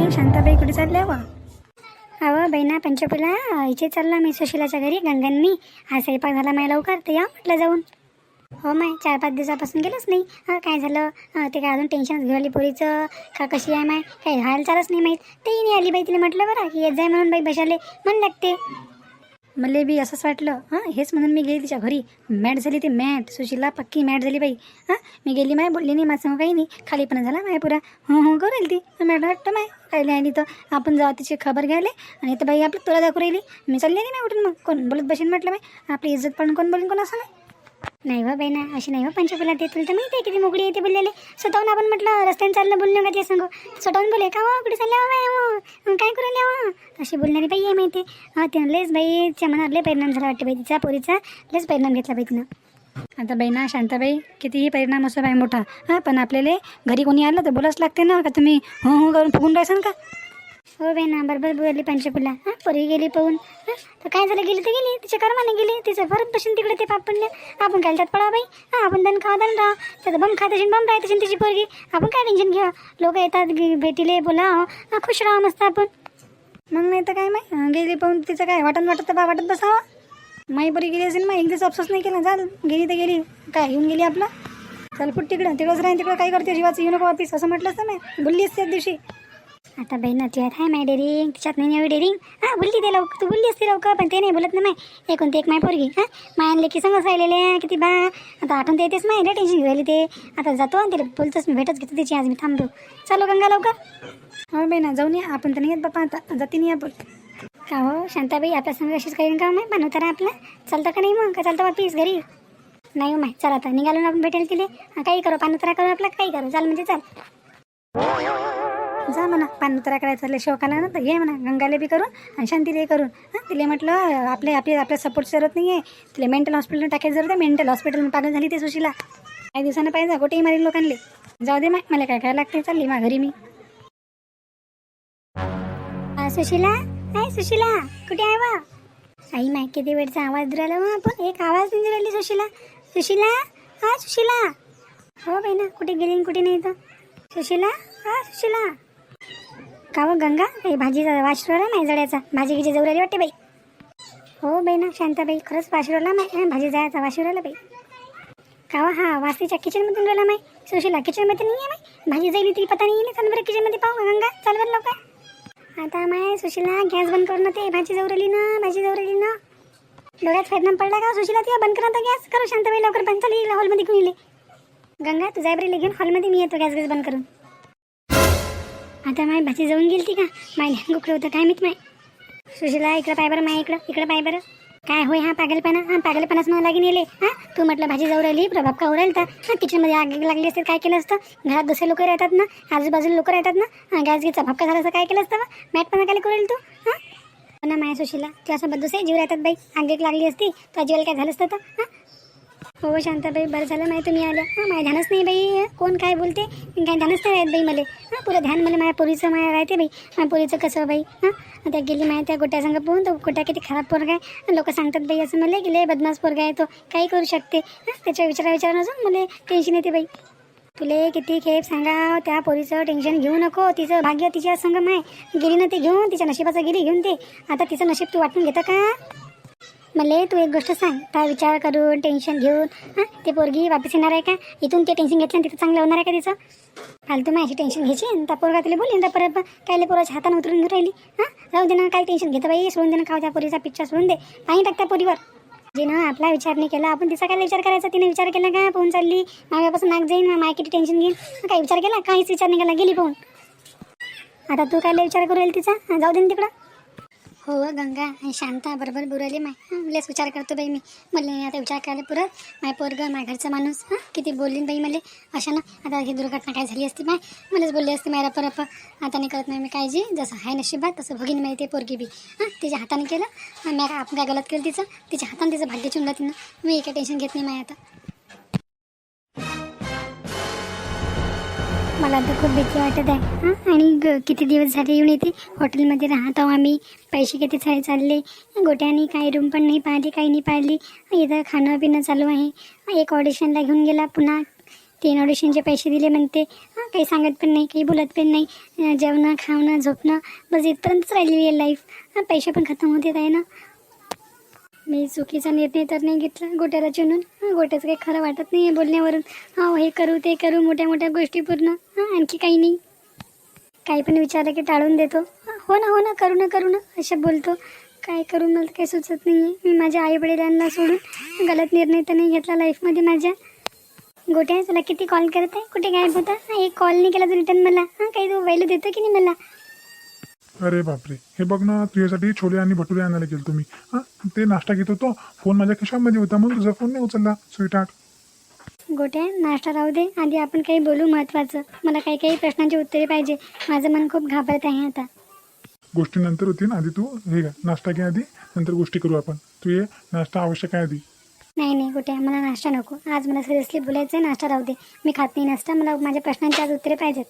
शांताबाई शांताबाई कुठे चालल्या व? अहो बहिणा पंचपुला इथे चालला मी सुशिलाच्या घरी गंगन मी. हा स्वयंपाक झाला माय लवकर तर या म्हटलं जाऊन. हो माय चार पाच दिवसापासून गेलोच नाही. हा काय झालं? ते काय अजून टेन्शन घेऊ आली पोरीचं? का कशी आहे माय? काही हालचालच नाही माहीत. तेही नाही आली बाई तिला म्हटलं बरं की येत जाय म्हणून बाई बशाले मन लागते. मला बी असंच वाटलं. हां हेच म्हणून मी गेली तिच्या घरी. मॅट झाली ती मॅट. सुशीला पक्की मॅट झाली बाई. हां मी गेली माय बोलली नाही माझं काही नाही. खालीपणा झाला माय पुरा. हो हो करेल ती. मॅट वाटतं माय. राहिली आणि तर आपण जाऊ तिची खबर घ्यायला. आणि तर बाई आपलं तुला दाखवू राहिली. मी चालली नाही उठून मग. कोण बोलत बसेन म्हटलं माय आपली इज्जत पण कोण बोलेन कोण असं नाही नाही व बाई अशी नाही व पंचकुला ते तुला. तर माहिती आहे किती मोकळी येते बोललेले. स्वतःहून आपण म्हटलं रस्त्याने चाललं बोलणं का ते सांगू? स्वतःहून बोले का हो कुठे चालल्या हो हो? काय करू हो? अशी बोलणारी बाई आहे माहिती. हा तिनं लयच बाईच्या मनावर लय परिणाम झाला वाटते बाई तिचा पोरीचा. लयच परिणाम घेतला बाई तिनं. आता बहिणा शांताबाई कितीही परिणाम असो बाई मोठा. हां पण आपल्याला घरी कोणी आलं तर बोलाच लागते ना का तुम्ही हो हो करून फुगून राहायचं का? हो बाई ना बरोबर बोलली पंचकुला हां पोरी गेली पाहून. हां तर काय झालं गेली तर गेली. तिच्या कर्माने गेली. तिचं परत बसून तिकडे ते पापडले आपण काय त्यात पडा बाई? हां आपण दण खावा दण राहा त्याचं बम खात असेल बम राहत असेल तिची पोरगी. आपण काय टेन्शन घ्या लोक येतात गे- भेटीले बोला हां खुश राहा मस्त आपण. मग नाही तर काय माही गेली पाहून तिचं काय वाटत वाटत बा वाटत बसावं? माई पोरी गेली असेल मग एक दिवस अफसोस नाही केला. चाल गेली तर गेली. काय येऊन गेली आपलं? चल फुट तिकडं. तिकडंच राहीन तिकडं काय करते जीवाचं येऊ नको वापिस असं म्हटलं असतं नाही बोलली असते त्या दिवशी. आता बहीण तुझ्यात आहे माय डेरिंग तिच्यात नाही एवढी डेरिंग हां बोलली ते लवकर. तू बोलली असते लवकर पण ते नाही बोलत ना माय. एकूण ते एक माय पोरगी. हां माय आणले की संगच राहिलेले किती बा. आता आठवण येतेच माय. लय टेन्शन घेऊ ते. आता जातो आणि तिला बोलतोच मी. भेटच घेतो तिची. आज मी थांबतो चालू गंगा लवकर. हो बहिणा. जाऊन या. आपण तर नाही येत बापा. आता जाती नाही आपण. का हो? शांताबाई आपल्या संग अशीच काही काम आहे? बनवता ना आपलं. चालतं का नाही मग? का चालतं वापिस घरी? नाही हो माय. चल आता. निघालो ना आपण भेटेल तिले. हा, काही करू. पानोतरा करू. आपलं काही करू. चाल म्हणजे चाल. जा म्हणा पानोतरा करायचा लय शौक आला ना तर ये म्हणा गंगाले बी करून आणि शांतीले करून. हां तिला म्हटलं आपले आपले आपल्या सपोर्ट जरूरत नाही आहे तिला मेंटल हॉस्पिटल टाकायची जरूरत आहे. मेंटल हॉस्पिटल पागल झाली ते सुशीला. काही दिवसानं पाहिजे कुठेही मारील लोकांले. जाऊ दे मग मला काय काय लागते चालली मा घरी मी. आ, सुशीला? काय सुशीला कुठे आहे वा? आई माय किती वेळचा आवाज राहिला मग आपण? एक आवाज नाही राहिली सुशीला. सुशीला? हा सुशीला? हो बाई ना कुठे गेली आणि कुठे नाही तर सुशीला? हा सुशीला? का व गंगा? काही भाजीचा वाशिरोला नाही जड्याचा. भाजी गिजी जवळ आली वाटते बाई. हो बाई ना शांताबाई खरंच वाशिरोला माय. भाजी जायचा वाशरवला बाई. का हा वासीच्या किचनमधून राहिला माय. सुशीला किचनमध्ये नाही आहे माय. भाजी जाईल ती पता नाही चाल बरं किचनमध्ये पाहू गंगा? चाल बरं लवकर. आता माय सुशीला गॅस बंद करू ना ते भाजी जवळ आली ना भाजी जवळ आली ना. डोळ्यात फेदनाम पडला का हो सुशीला ती बंद करा गॅस. करू शांताबाई लवकर बंद. चालली हॉलमध्ये घेऊन येईल गंगा तू जायबरीला घेऊन हॉलमध्ये मी येतो गॅस गॅस बंद करून. आता माय भाजी जाऊन गेली का? माय ध्यान गुकडं होतं काय माहीत माय? सुशीला इकडं पाय बरं माय इकडं इकडं पाय बरं. काय होय हा पागलपणा? हा पागलपणाच मला लागून येले. हा? तू म्हटलं भाजी जाऊ राहिली प्रभाव का उडाल तर हा किचनमध्ये आग लागली असते काय केलं असतं? घरात दुसरे लोक राहतात ना? आजूबाजूला लोक राहतात ना? हा गॅस गीचा भपका झाला असं काय केलं असतं मॅटपणा काय करेल तू? हा? हो ना माया सुशीला. तुझ्यासोबत दुसरे जीव राहतात बाई. आग लागली असती तर जीवाला काय झालं असतं तर? हा? हो शांताबाई बरं झालं नाही तुम्ही आल्या. हां माझ्या ध्यानच नाही बाई कोण काय बोलते? काय ध्यानच नाही राहत बाई मला. हां पुरं ध्यान मला माझ्या पोरीचं माया राहते बाई. माझ्या पोरीचं कसं बाई? हां त्या गेली माया त्या गोट्या पोहून तो गोट्या किती खराब पोरगा आहे. लोक सांगतात बाई असं मला की लय बदमाश पोरगा आहे तो. काही करू शकते. हां त्याच्या विचारा विचार नसून मला टेन्शन येते बाई. तुले किती खेप सांगा त्या पोरीचं टेन्शन घेऊ नको. तिचं भाग्य तिच्या संग माय गेली ना ते घेऊन तिच्या नशिबाचं गेली घेऊन ते आता तिचं नशीब तू वाटून घेतं का? मला तू एक गोष्ट सांग. काय विचार करून टेन्शन घेऊन हां ते पोरगी वापस येणार आहे का? इथून ते टेन्शन घेतलं तिथं चांगलं होणार आहे का तिचं? फालतू माझी टेन्शन घ्यायची आणि त्या पोरगा तिला बोलीन तर परत काय पोराच्या हातानं उतरून राहिली? हां जाऊ दे ना काय टेन्शन घेतं बाई? सोडून देणं खाऊ त्या पोरीचा पिक्चर सोडून दे. पाणी टाक त्या पोरीवर. जिनं आपला विचार नाही केला आपण तिचा काय विचार करायचा? तिने विचार केला का? पोहून चालली. माझ्यापासून नाक जाईन माय किती टेन्शन घेईन. काय विचार केला? काहीच विचार नाही केला. गेली पोहून. आता तू काय विचार करू येईल तिचा? जाऊ दे ना तिकडं. हो गंगा आणि शांता बरोबर बुराली माय. मलाच विचार करतो बाई मी. मला आता विचार करायला पुरत माय पोरग माय घरचा माणूस. हां किती बोललीन बाई मला. अशा ना आता ही दुर्घटना काय झाली असती माय? मलाच बोलली असती माय रप रप आता नाही करत नाही मी काळजी. जसं आहे नशिबात तसं भगिनी माहिती ते पोरगी बी. हां तिच्या हाताने केलं. मॅ मी आपण काय गलत केलं तिचं. तिच्या हाताने तिचं भाग्य चुनलं तिनं. मी एका टेन्शन घेत नाही माय आता. मला तर खूप भीती वाटत आहे. हां? आणि ग किती दिवस झाले येऊन येते हॉटेलमध्ये राहत आहो आम्ही. पैसे किती सारे चालले. गोट्याने काही रूम पण नाही पाहिली काही नाही पाहिली. इथं खाणं पिणं चालू आहे. एक ऑडिशनला घेऊन गेला पुन्हा तीन ऑडिशनचे पैसे दिले म्हणते. काही सांगत पण नाही काही बोलत पण नाही. जेवणं खावणं झोपणं बस इथपर्यंतच राहिलेली आहे लाईफ पैसे पण खतम होते आहे ना? मी चुकीचा निर्णय तर नाही घेतला गोट्याला चुनून. हां गोट्याचं काही खरं वाटत नाही आहे बोलण्यावरून. हो हे करू ते करू मोठ्या मोठ्या गोष्टी पूर्ण. हां आणखी काही नाही. काही पण विचारलं की टाळून देतो. हो ना हो ना करू ना करू ना अशा बोलतो. काय करू मला काही सुचत नाही आहे मी माझ्या आईवडिलांना सोडून गलत निर्णय तर नाही घेतला लाईफमध्ये माझ्या. गोट्या तुला किती कॉल करत आहे कुठे गायब होता? एक कॉल नाही केला तू रिटर्न मला. हां काही तू व्हॅल्यू देतो की नाही मला? अरे बापरे. हे बघ ना तुझ्यासाठी छोले आणि भटुरे आणायला गेलो तुम्ही. हां? ते नाश्ता घेत होतो. फोन माझ्या खिशामध्ये होता म्हणून तुझा फोन नाही उचलला स्वीट गोट्या नाश्ता राहू दे. आधी आपण काही बोलू महत्त्वाचं. मला काही काही प्रश्नांची उत्तरे पाहिजे. माझं मन खूप घाबरत आहे आता. गोष्टी नंतर होतील. आधी तू हे घ्या. नाश्ता घे आधी. नंतर गोष्टी करू आपण. तू ये. नाश्ता आवश्यक आहे आधी. नाही नाही गोट्या. मला नाश्ता नको. आज मला सिरियसली बोलायचं आहे नाश्ता राहू दे. मी खात नाही नाश्ता. मला माझ्या प्रश्नांची आज उत्तरे पाहिजेत.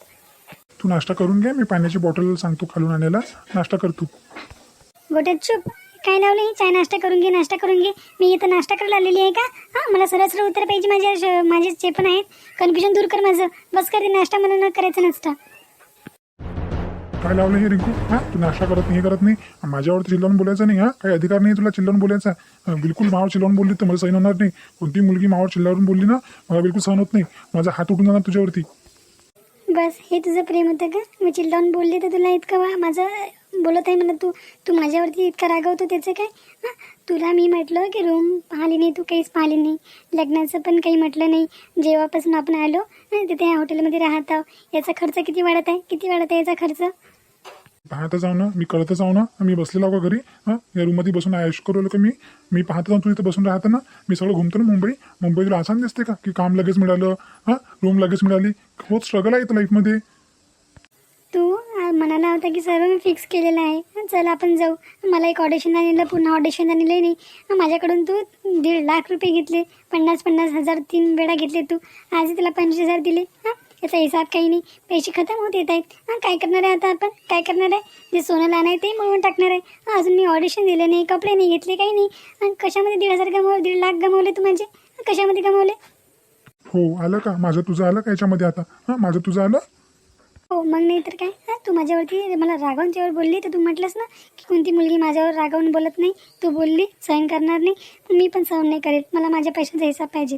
तू नाश्ता करून घे मी पाण्याची बॉटल सांगतो खालून आणायला. नाश्ता कर तू. चुप. काय लावलं ही? चाय नाश्ता करून घे नाश्ता करून घे. मी इथं नाश्ता करायला आलेली आहे का? हां मला सरळ सरळ उत्तर पाहिजे माझ्या श- माझे जे पण आहेत. कन्फ्युजन दूर कर माझं. बस कर ते नाश्ता मला न करायचं नसतं. काय लावलं हे रिंकू? हां तू नाश्ता करत नाही हे करत नाही. माझ्यावर चिल्लावून बोलायचं नाही हां? काही अधिकार नाही तुला चिल्लावून बोलायचा. अं, बिलकुल मावर चिल्लावून बोलली तर मला सहन होणार नाही. कोणती मुलगी मावर चिल्लावून बोलली ना मला बिलकुल सहन होत नाही. माझा हात उठून जाणार तुझ्यावरती. बस हे तुझं प्रेम होतं का? मी चिल्लावून बोलले तर तुला इतकं वा माझं बोलत आहे मला तू तू माझ्यावरती इतका रागवतो त्याचं काय? हां? तुला मी म्हटलं की रूम पाहिली नाही तू काहीच पाहिली नाही. लग्नाचं पण काही म्हटलं नाही. जेव्हापासून आपण आलो तिथे या हॉटेलमध्ये राहत आहो याचा खर्च किती वाढत आहे? किती वाढत आहे याचा खर्च? पाहतच जाऊ ना मी कळत जाऊ ना मी बसलेला का घरी हां? या रूममध्ये बसून आयुष करू का मी? मी पाहत जाऊन तू इथं बसून राहतो ना मी सगळं घुमतो ना मुंबई. मुंबई तुला आसान दिसते का? की काम लगेच मिळालं हां? रूम लगेच मिळाली. बहुत स्ट्रगल आहे इथं लाईफमध्ये तू म्हणाला होता की सर्व मी फिक्स केलेलं आहे. चल आपण जाऊ. मला एक ऑडिशन आणलं पुन्हा ऑडिशन आणलं नाही. माझ्याकडून तू दीड लाख रुपये घेतले. पन्नास पन्नास हजार तीन वेळा घेतले तू. आज तुला पंचवीस हजार दिले. हां? याचा हिसाब काही नाही. पैसे खतम होत येत आहेत. हां काय करणार आहे आता आपण? काय करणार आहे? जे सोनं लाणं आहे ते मिळवून टाकणार आहे. हां अजून मी ऑडिशन दिलं नाही कपडे नाही घेतले काही नाही. आणि कशामध्ये दीड हजार गमावले दीड लाख गमावले तू हं, कशामध्ये गमावले? हो आलं का? माझं तुझं आलं का याच्यामध्ये आता? हां माझं तुझं आलं? हो मग नाही तर काय? हां तू माझ्यावरती मला रागावून जेव्हा बोलली तर तू म्हटलंस ना की कोणती मुलगी माझ्यावर रागावून बोलत नाही. तू बोलली सहन करणार नाही. मी पण सहन नाही करेल मला माझ्या पैशाचा हिसाब पाहिजे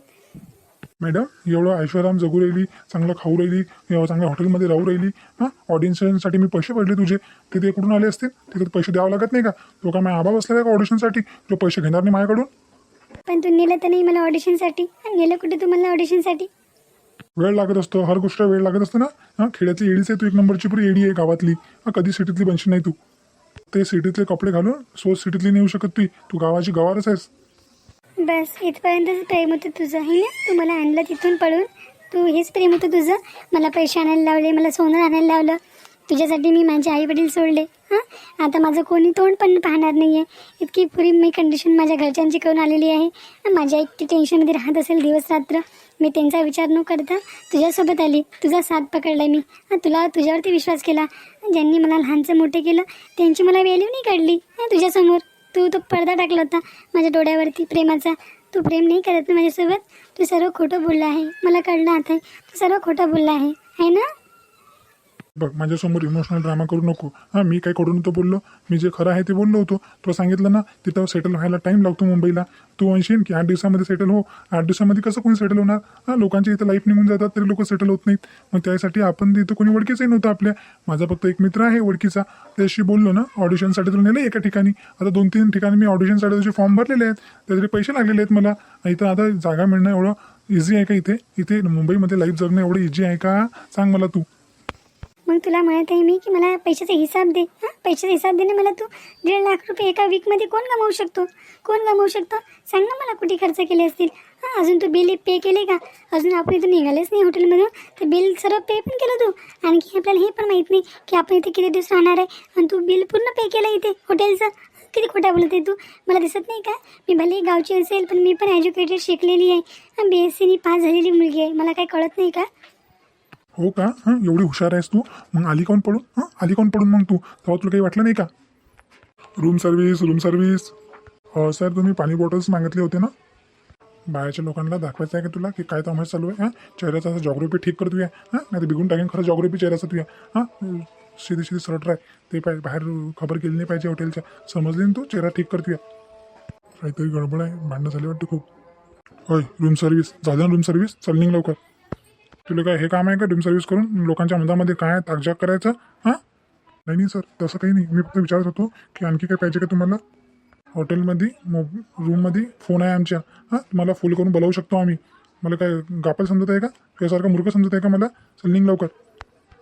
मॅडम एवढं ऐश्वर्याम जगू राहिली चांगलं खाऊ राहिली चांगल्या हॉटेलमध्ये राहू राहिली हां? ऑडिशनसाठी मी पैसे पडले तुझे. ते ते कुठून आले असतील? तिथे पैसे द्यावं लागत नाही का? तो का मी आबा बसला का ऑडिशनसाठी तो पैसे घेणार नाही माझ्याकडून? पण तू नेलं तर नाही मला ऑडिशनसाठी नेलं कुठे तू मला ऑडिशनसाठी वेळ लागत असतो. हर गोष्ट वेळ लागत असतो ना? हां? खेड्यातली एडीच आहे तू. एक नंबरची पुरी एडी आहे गावातली. हां कधी सिटीतली बनशी नाही तू. ते सिटीतले कपडे घालून सो सिटीतली नाही येऊ शकत ती तू गावाची गवारच आहेस. बस इथपर्यंतच प्रेम होतं तुझं आहे ना तू मला आणलं तिथून पळून. तू हेच प्रेम होतं तुझं. मला पैसे आणायला लावले मला सोनं आणायला लावलं. तुझ्यासाठी मी माझे आई वडील सोडले. हां? आता माझं कोणी तोंड पण पाहणार नाही आहे इतकी पुरी मी कंडिशन माझ्या घरच्यांची करून आलेली आहे. माझ्या एकटी टेन्शनमध्ये राहत असेल दिवस रात्र. मी त्यांचा विचार न करता तुझ्यासोबत आली. तुझा साथ पकडला मी. तुला तुझ्यावरती विश्वास केला. ज्यांनी मला लहानचं मोठे केलं त्यांची मला व्हॅल्यू नाही काढली. तुझ्यासमोर. तू तो पडदा टाकला होता. माझ्या डोळ्यावरती प्रेमाचा तू प्रेम नाही करत ना माझ्यासोबत? तू सर्व खोटं बोलला आहे. मला कळलं आता. तू सर्व खोटं बोलला आहे. आहे ना? बघ माझ्यासमोर इमोशनल ड्रामा करू नको. हां मी काय करू नव्हतं बोललो? मी जे खरं आहे ते बोललो होतो. तो सांगितलं ना तिथं सेटल व्हायला टाईम लागतो मुंबईला. तू म्हणशील की आठ दिवसामध्ये सेटल हो. आठ दिवसामध्ये कसं कोणी सेटल होणार? हां लोकांच्या इथं लाईफ निघून जातात तरी लोक सेटल होत नाहीत. मग त्यासाठी आपण तिथं कोणी ओळखीचंही नव्हतं आपल्या. माझा फक्त एक मित्र आहे ओळखीचा. त्याशी बोललो ना ऑडिशनसाठी तुला नेलं एका ठिकाणी. आता दोन तीन ठिकाणी मी ऑडिशनसाठी त्याचे फॉर्म भरलेले आहेत. त्यासाठी पैसे लागलेले आहेत मला. इथं आता जागा मिळणं एवढं इझी आहे का इथे? इथे मुंबईमध्ये लाईफ जगणं एवढं इझी आहे का? सांग मला तू. मग तुला म्हणत आहे मी की मला पैशाचा हिसाब दे. हां पैशाचा हिसाब दे ना मला तू दीड लाख रुपये एका वीकमध्ये कोण गमावू शकतो? कोण गमावू शकतो? सांग ना मला कुठे खर्च केले असतील. हां अजून तू बिल पे केले का? अजून आपण इथं निघालेच नाही हॉटेलमधून तर बिल सर्व पे पण केलं तू. आणखी आपल्याला हे पण माहीत नाही की आपण इथे किती दिवस राहणार आहे. आणि तू बिल पूर्ण पे केलं इथे हॉटेलचं किती खोटा बोलत आहे तू? मला दिसत नाही का? मी भले गावची असेल पण मी पण एज्युकेटेड शिकलेली आहे. बी एस सीनी पास झालेली मुलगी आहे. मला काही कळत नाही का? हो का? हां एवढी हुशार आहेस तू? मग आली कोण पडून? हां आली कोण पडून मग तू? तेव्हा तुला काही वाटलं नाही का? Room service room service sir तुम्ही पाणी बॉटल्स मागितले होते ना? बाहेरच्या लोकांना दाखवायचं आहे का तुला? की काय तमाशा चालू आहे? हां? चेहऱ्याचा असं जॉग्रफी ठीक कर तुया हां? नाही बिघून टाकेन खरं जॉग्रफी चेहऱ्याचा तुया हां? सीधी सीधी सरट राय ते पाहिजे बाहेर खबर केली नाही पाहिजे हॉटेलच्या समजली ना तू? चेहरा ठीक करतो या. काहीतरी गडबड आहे. भांडणं झाली वाटते खूप. होय रूम सर्व्हिस झालं ना रूम सर्व्हिस चल निघ लवकर. तुला काय हे काम आहे का? रूम सर्व्हिस करून लोकांच्या मनामध्ये काय ताकजाक करायचं? हां? नाही नाही सर तसं काही नाही. मी फक्त विचारत होतो की आणखी काय पाहिजे का तुम्हाला? हॉटेलमध्ये मो रूममध्ये फोन आहे आमच्या. हां? तुम्हाला फुल करून बोलावू शकतो आम्ही. मला काय गापल समजत आहे का? तुझ्यासारखं मूर्ख समजत आहे का मला? चल निघ लवकर.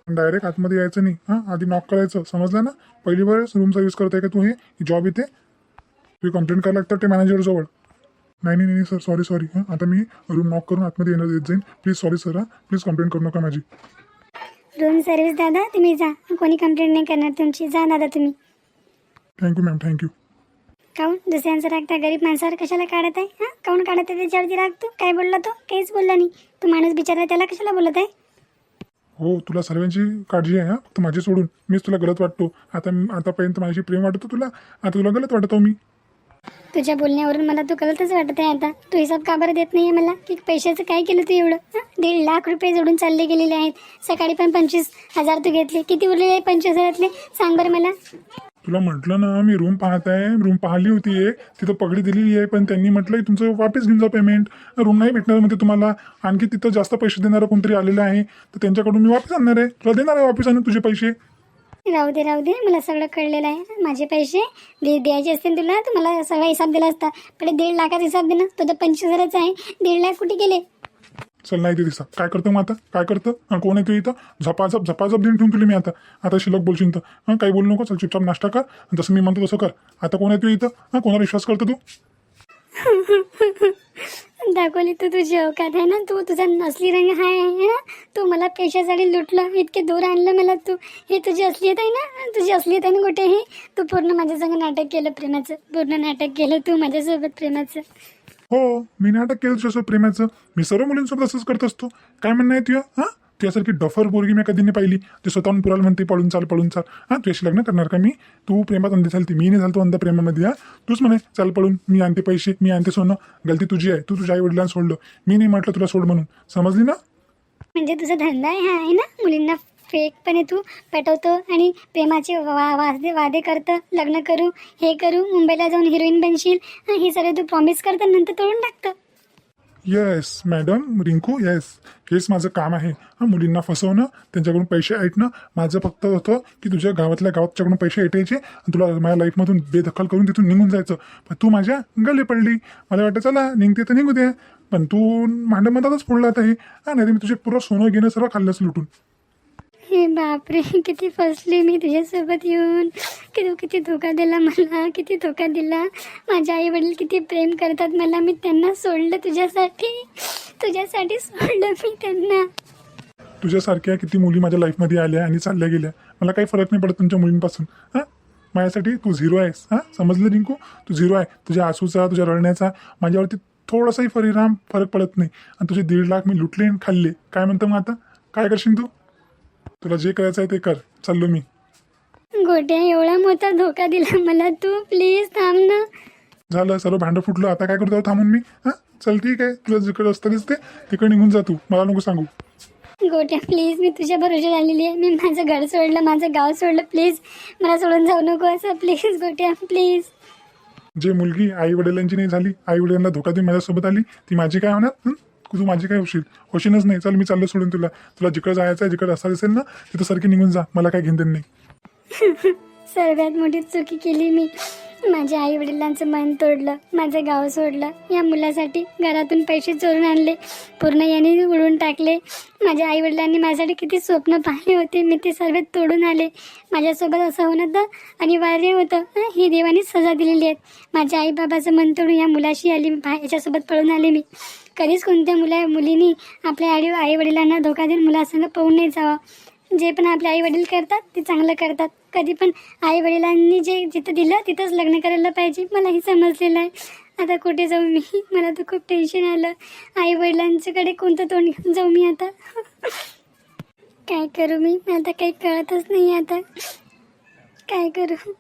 डायरेक्ट आतमध्ये यायचं नाही. हां? आधी नॉक करायचं. समजलं ना? पहिली वेळेस रूम सर्व्हिस करत आहे का तू हे? जॉब इथे? तुम्ही कंप्लेंट करायला लागतं ते मॅनेजरजवळ नाही नाही नाही सर सॉरी सॉरी हां आता मी रूम नॉक करून आतमध्ये येणार येत जाईन. प्लीज सॉरी सर हां. प्लीज कंप्लेंट करू नका माझी. रूम सर्व्हिस दादा तुम्ही जा. कोणी कंप्लेंट नाही करणार तुमची. जा दादा तुम्ही. थँक्यू मॅम थँक्यू काऊन दुसऱ्यांचा राग त्या गरीब माणसावर कशाला काढत आहे? हां? काऊन काढत आहे त्याच्यावरती राग तू? काय बोलला तो? काहीच बोलला नाही. तू माणूस बिचारा त्याला कशाला बोलत आहे? हो तुला सर्वांची काळजी आहे हां? फक्त माझी सोडून. मीच तुला गलत वाटतो. आता आतापर्यंत माझ्याशी प्रेम वाटतो तुला? आता तुला गलत वाटतो मी. तुझ्या बोलण्यावरून मला तू कळतच वाटत आहे आता. तू हिसाब का बरं देत नाही मला? की पैशाचं काय केलं तू एवढं? दीड लाख रुपये जोडून चालले गेलेले आहेत. सकाळी पण पंचवीस हजार तू घेतले. किती उरलेले आहे पंचवीस हजारातले? सांग बरं मला. तुला म्हटलं ना मी रूम पाहत आहे रूम पाहिली होती आहे तिथं पगडी दिलेली आहे. पण त्यांनी म्हटलं तुमचं वापस घेऊन जा पेमेंट रूम नाही भेटणार म्हणजे तुम्हाला. आणखी तिथं जास्त पैसे देणारं कोणतरी आलेलं आहे. तर त्यांच्याकडून मी वापस आणणार आहे. तुला देणार आहे वापस आणून तुझे पैसे? राहू दे राहू दे. मला सगळं कळलेलं आहे. माझे पैसे दे द्यायचे असतील तुला तर मला सगळा हिसाब दिला असता. पहिले दीड लाखाचा हिसाब दे ना. तो तर पंचवीस हजाराचा आहे. दीड लाख कुठे गेले? चल नाही ते दिसा. काय करतो मग आता? काय करतं? आणि कोण येतो तू इथं? झपाझप झपाझप देऊन ठेवून तुला मी आता. आता शिल्लक बोलशील तर. काही बोलू नको. चल चुपचाप नाश्ता कर. जसं मी म्हणतो तसं कर. आता कोण येतो तू इथं? कोणाला विश्वास करतो तू? दाखवली तू तुझी अवकात आहे ना? तू तुझा नसली रंग हाय आहे ना तू मला पेशासाठी लुटलं. इतके दूर आणलं मला तू. हे तुझी असलियत आहे ना? तुझी असलियत आहे ना कुठे हे तू पूर्ण माझ्यासंग नाटक केलं प्रेमाचं. पूर्ण नाटक केलं तू माझ्यासोबत प्रेमाचं. हो मी नाटक केलं तुझ्यासोबत प्रेमाचं. मी सर्व मुलींसोबत असंच करत असतो. काय म्हणणं आहे तुझं? हां? तुझ्यासारखी डफर पोरगी मी कधी नाही पाहिली. ते स्वतःहून पुराला म्हणते पळून चाल पळून चाल. हां तुझ्याशी लग्न करणार का? मी? तू प्रेमात अंधी चालते मी नाही झालतो अंध प्रेमामध्ये या तूच म्हणे चाल पळून मी आणते पैसे मी आणते सोनं. गलती तुझी आहे. तू तुझ्या आई वडिलांना सोडलं. मी नाही म्हटलं तुला सोड म्हणून. समजली ना? म्हणजे तुझा धंदा आहे हा आहे ना? मुलींना फेकपणे तू पटवतो आणि प्रेमाचे वा वादे वादे करतं. लग्न करू हे करू मुंबईला जाऊन हिरोईन बनशील. हे सगळं तू प्रॉमिस करतं नंतर तोडून टाकतं. येस मॅडम रिंकू येस हेच माझं काम आहे. हा मुलींना फसवणं त्यांच्याकडून पैसे ऐटणं. माझं फक्त होतं की तुझ्या गावातल्या गावातच्याकडून पैसे ऐटायचे आणि तुला माझ्या लाईफमधून बेदखल करून तिथून निघून जायचं. पण तू माझ्या गले पडली. मला वाटतं चला निघते तर निघू दे. पण तू भांडमतातच फोडला आता हे. नाही मी तुझे पुरं सोनं घेणं सर्व खाल्लंच लुटून. हे बापरे किती फसली मी तुझ्यासोबत येऊन. की तू किती धोका दिला मला किती धोका दिला. माझे आई वडील किती प्रेम करतात मला मी त्यांना सोडलं तुझ्यासाठी. तुझ्यासाठी सोडलं मी त्यांना. तुझ्यासारख्या किती मुली माझ्या लाईफमध्ये आल्या आणि चालल्या गेल्या. मला काही फरक नाही पडत तुमच्या मुलींपासून. हां? माझ्यासाठी तू झिरो आहेस. हां? समजलं रिंकू? तू झिरो आहे. तुझ्या आसूचा तुझ्या रडण्याचा माझ्यावरती थोडासाही परिणाम फरक पडत नाही. आणि तुझे दीड लाख मी लुटले आणि खाल्ले. काय म्हणतो मग आता? काय करशील तू? तुला जे करायचं आहे ते कर. चाललो मी. गोट्या एवढा मोठा धोका दिला मला तू प्लीज थांब ना. झालं सर्व भांडं फुटलं. आता काय करतो थांबून मी? हां? चल ठीक आहे. तुला जिकडे रस्ता दिसते तिकडे निघून जा तू. मला नको सांगू. गोट्या प्लीज मी तुझ्या भरोशात आलेली आहे. मी माझं घर सोडलं माझं गाव सोडलं. प्लीज मला सोडून जाऊ नको असं. प्लीज गोट्या प्लीज जे मुलगी आई वडिलांची नाही झाली आई वडिलांना धोका देऊन माझ्यासोबत आली ती माझी काय होणार? हं? तू माझी काय होशील होशीलच नाही. चल मी चाललो सोडून तुला. तुला जिकडे जायचं आहे जिकडे रस्ता दिसेल ना तिथं सारखी निघून जा. मला काय घेऊन नाही. सर्वात मोठी चुकी केली मी. माझ्या आई वडिलांचं मन तोडलं माझं गाव सोडलं या मुलासाठी घरातून पैसे चोरून आणले पूर्ण याने उडून टाकले. माझ्या आई वडिलांनी माझ्यासाठी किती स्वप्न पाहिले होते मी ते सर्व तोडून आले. माझ्यासोबत असं होणं तर अनिवार्य होतं. ही देवाने सजा दिलेली आहे. माझ्या आई बाबाचं मन तोडून या मुलाशी आली मी याच्यासोबत पळून आले मी. कधीच कोणत्या मुला मुलीनी आपल्या आई आई वडिलांना धोका देऊन मुलासंग पळून नाही जावं. जे पण आपले आई वडील करतात ते चांगलं करतात. कधी पण आई वडिलांनी जे जिथं दिलं तिथंच लग्न करायला पाहिजे. मलाही समजलेलं आहे. आता कुठे जाऊ मी? मला तर खूप टेन्शन आलं. आई वडिलांच्याकडे कोणतं तोंड घेऊन जाऊ मी आता? काय करू मी? आता काही कळतच नाही आता. काय करू?